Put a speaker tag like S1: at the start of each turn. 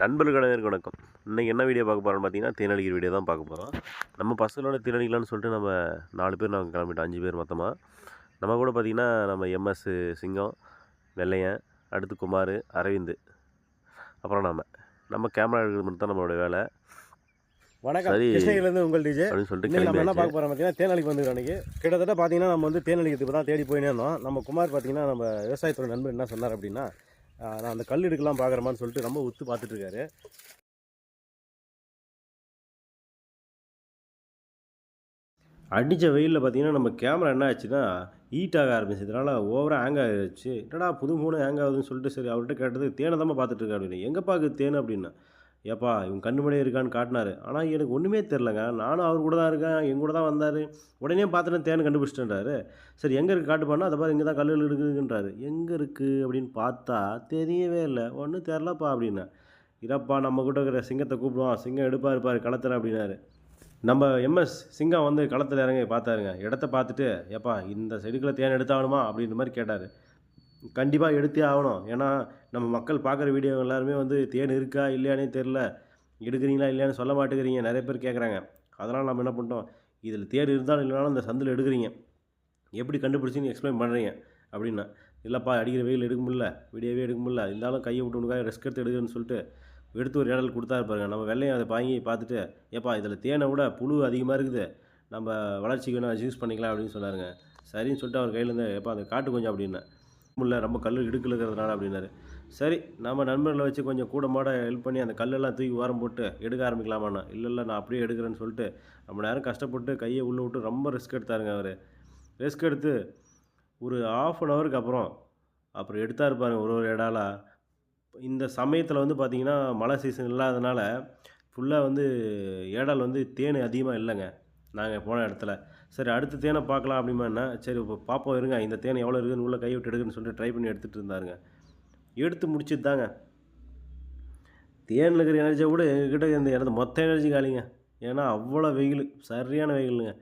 S1: நண்பர்கள் வணக்கம். இன்றைக்கி என்ன வீடியோ பார்க்க போகிறோம்னு பார்த்தீங்கன்னா தேனடிக்கிற வீடியோ தான் பார்க்க போகிறோம் நம்ம பசங்களோட தேனடிக்கலாம்னு சொல்லிட்டு நம்ம நாலு பேர் நாங்கள் கிளம்பிட்டோம் அஞ்சு பேர் மொத்தமாக நம்ம கூட பார்த்தீங்கன்னா நம்ம எம்எஸ் சிங்கம் வெள்ளையன் அடுத்து குமார் அரவிந்த். அப்புறம் நாம. நம்ம கேமரா எடுக்கிறது மட்டும் தான் நம்மளோட வேலை.
S2: வணக்கம். கிருஷ்ணகிரிலேருந்து உங்கள் டிஜே
S1: அப்படின்னு சொல்லிட்டு
S2: நம்ம என்ன பார்க்க போகிறோம் பார்த்தீங்கன்னா தேனாளிக்கு வந்துருக்கோம் அன்றைக்கி கிட்டத்தட்ட பார்த்தீங்கன்னா நம்ம வந்து தேனாளிக்கு தான் தேடி போயினே இருந்தோம். நம்ம குமார் பார்த்தீங்கன்னா நம்ம விவசாயத்துறை நண்பர் என்ன சொன்னார் அப்படின்னா நான் அந்த கல் எடுக்கலாம் பார்க்குறமான்னு சொல்லிட்டு ரொம்ப உத்து பார்த்துட்டு இருக்காரு. அடித்த வெயிலில் பார்த்தீங்கன்னா நம்ம கேமரா என்ன ஆச்சுன்னா ஹீட் ஆக ஆரம்பிச்சதுனால ஓவராக ஹேங் ஆகிடுச்சு என்னடா புது ஃபோனு ஹேங் ஆகுதுன்னு சொல்லிட்டு சரி அவர்கிட்ட கேட்டது தேனை தான் பார்த்துட்டு இருக்கா அப்படின்னு. எங்கே பார்க்குது தேன் அப்படின்னா. ஏப்பா இவன் கண்ணு இருக்கான்னு காட்டினாரு. ஆனால் எனக்கு ஒன்றுமே தெரிலங்க நானும் அவர் கூட தான் இருக்கேன். என் கூட தான் வந்தார். உடனே பார்த்துட்டு தேன் கண்டுபிடிச்சிட்டேன்றாரு. சரி எங்கே இருக்குது காட்டுப்பானா அதை பாரு இங்கே தான் கல்லுகள் இருக்குதுன்றாரு. எங்கே இருக்குது அப்படின்னு பார்த்தா தெரியவே இல்லை. ஒன்றும் தெரிலப்பா அப்படின்னா. இரப்பா நம்ம கிட்ட இருக்கிற சிங்கத்தை கூப்பிடுவான். சிங்கம் எடுப்பா இருப்பார் களத்தில் அப்படின்னாரு. நம்ம எம்எஸ் சிங்கம் வந்து களத்தில் இறங்கி பார்த்தாருங்க. இடத்த பார்த்துட்டு ஏப்பா இந்த செடிக்குள்ளே தேன் எடுத்தாகணுமா? அப்படின்ற மாதிரி கேட்டார். கண்டிப்பாக எடுத்தே ஆகணும். ஏன்னா நம்ம மக்கள் பார்க்குற வீடியோ எல்லாருமே வந்து தேன் இருக்கா இல்லையானே தெரில எடுக்கிறீங்களா இல்லையான்னு சொல்ல மாட்டேங்கிறீங்க. நிறைய பேர் கேட்குறாங்க. அதனால் நம்ம என்ன பண்ணிட்டோம்? இதில் தேன் இருந்தாலும் இல்லைனாலும் இந்த சந்தில் எடுக்கிறீங்க. எப்படி கண்டுபிடிச்சின்னு எக்ஸ்பிளைன் பண்ணுறீங்க அப்படின்னா இல்லைப்பா அடிக்கிற வெயில் எடுக்க முடியல. வீடியோவே எடுக்க முடியல. இருந்தாலும் கையை விட்டு உனக்காக ரெஸ்க் எடுத்து எடுக்கிறேன்னு சொல்லிட்டு எடுத்து ஒரு இடல் கொடுத்தாரு பாருங்க. நம்ம வெள்ளையும் அதை வாங்கி பார்த்துட்டு ஏப்பா இதில் தேனை விட புழு அதிகமாக இருக்குது. நம்ம வளர்ச்சிக்கு வேணால் யூஸ் பண்ணிக்கலாம் அப்படின்னு சொன்னாருங்க. சரின்னு சொல்லிட்டு அவர் கையிலேருந்து ஏப்பா அந்த காட்டு கொஞ்சம் அப்படின்னா முடியல ரொம்ப கல் இடுக்கில் இருக்கிறதுனால அப்படின்னாரு. சரி நம்ம நண்பர்களை வச்சு கொஞ்சம் கூட மாட ஹெல்ப் பண்ணி அந்த கல்லெல்லாம் தூக்கி வாரம் போட்டு எடுக்க ஆரம்பிக்கலாமாண்ணா? இல்லை இல்லை நான் அப்படியே எடுக்கிறேன்னு சொல்லிட்டு ரொம்ப நேரம் கஷ்டப்பட்டு கையை உள்ளே விட்டு ரொம்ப ரிஸ்க் எடுத்தாருங்க அவர். ரிஸ்க் எடுத்து ஒரு ஆஃப் அன் ஹவருக்கு அப்புறம் அப்புறம் எடுத்தா இருப்பாருங்க ஒரு ஒரு இடாலா. இந்த சமயத்தில் வந்து பார்த்திங்கன்னா மழை சீசன் இல்லாதனால ஃபுல்லாக வந்து ஏடால் வந்து தேன் அதிகமாக இல்லைங்க. நாங்கள் போன இடத்துல. சரி அடுத்த தேனை பார்க்கலாம் அப்படின்னா சரி இப்போ பார்ப்போம் இருங்க இந்த தேன் எவ்வளோ இருக்குதுன்னு உள்ளே கைவிட்டு எடுக்குன்னு சொல்லிட்டு ட்ரை பண்ணி எடுத்துகிட்டு இருந்தாருங்க. எடுத்து முடிச்சிட்டு தாங்க. தேன் இருக்கிற எனர்ஜியை கூட எங்ககிட்ட இந்த இடத்த மொத்த எனர்ஜி காலிங்க. ஏன்னா அவ்வளோ வெயில் சரியான வெயிலுங்க.